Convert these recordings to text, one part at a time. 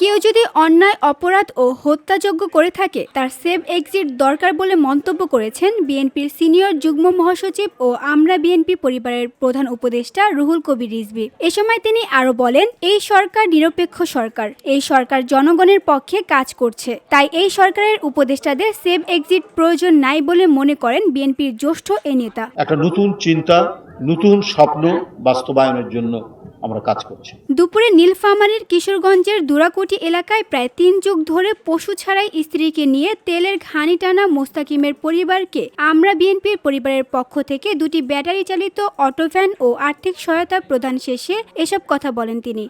কেউ যদি অন্যায় অপরাধ ও হত্যাযোগ্য করে থাকে তার সেভ এক্সিট দরকার বলে মন্তব্য করেছেন বিএনপির সিনিয়র যুগ্ম মহাসচিব ও আমরা বিএনপি পরিবারের প্রধান উপদেষ্টা রুহুল কবির রিজভী। এ সময় তিনি আরও বলেন এই সরকার নিরপেক্ষ সরকার। এই সরকার জনগণের পক্ষে কাজ করছে। তাই এই সরকারের উপদেষ্টাদের সেভ এক্সিট প্রয়োজন নাই বলে মনে করেন বিএনপির জ্যেষ্ঠ এ নেতা। একটা নতুন চিন্তা নতুন স্বপ্ন বাস্তবায়নের জন্য আমরা কাজ করছি। দুপুরে নীলফামারীর কিশোরগঞ্জের দুরাকোটি এলাকায় প্রায় তিন যুগ ধরে পশু ছাড়াই স্ত্রীকে নিয়ে তেলের ঘানি টানা মোস্তাকিমের পরিবারকে আমরা বিএনপির পরিবারের পক্ষ থেকে দুটি ব্যাটারি চালিত অটোভ্যান ও আর্থিক সহায়তা প্রদান শেষে এসব কথা বলেন তিনি।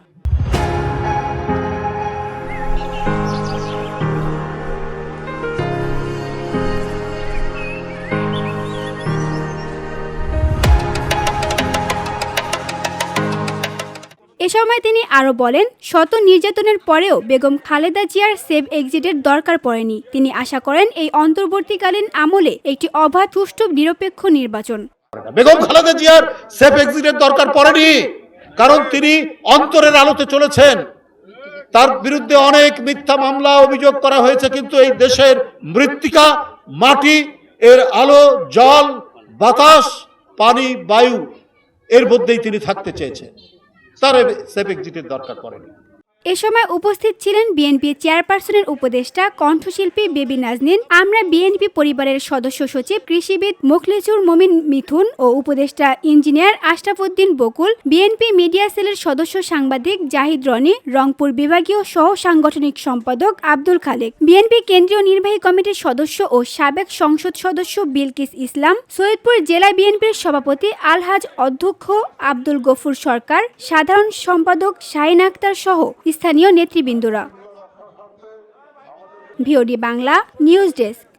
এ সময় তিনি আরও বলেন, শত নির্যাতনের পরেও বেগম খালেদা জিয়ার সেভ এক্সিটের দরকার পড়েনি। তিনি আশা করেন এই অন্তর্বর্তীকালীন আমলে একটি অবাধ, সুষ্ঠু, নিরপেক্ষ নির্বাচন। বেগম খালেদা জিয়ার সেফ এক্সিটের দরকার পড়েনি, কারণ তিনি অন্তরের আলোতে চলেছেন। তার বিরুদ্ধে অনেক মিথ্যা মামলা, অভিযোগ করা হয়েছে, কিন্তু এই দেশের মৃত্তিকা, মাটি, এর আলো, জল, বাতাস, পানি, বায়ু, এর মধ্যেই তিনি থাকতে চেয়েছেন। তার সেফ এক্সিটের দরকার পড়েনি। এ সময় উপস্থিত ছিলেন বিএনপি চেয়ারপারসনের উপদেষ্টা, কণ্ঠশিল্পী বেবি নাজনীন, আমরা বিএনপি পরিবারের সদস্য সচিব, কৃষিবিদ মুখলেসুর মমিন মিথুন ও উপদেষ্টা engineer Ashrafuddin Bakul, BNP media সেলের সদস্য সাংবাদিক জাহিদ রনি, রংপুর বিভাগীয় সহ সাংগঠনিক সম্পাদক আব্দুল খালেক, বিএনপি কেন্দ্রীয় নির্বাহী কমিটির সদস্য ও সাবেক সংসদ সদস্য বিলকিস ইসলাম, সৈয়দপুর জেলা বিএনপির সভাপতি আলহাজ অধ্যক্ষ আব্দুল গফুর সরকার, সাধারণ সম্পাদক শাহিন আক্তার সহ স্থানীয় নেতৃবৃন্দরা। VOD Bangla news desk.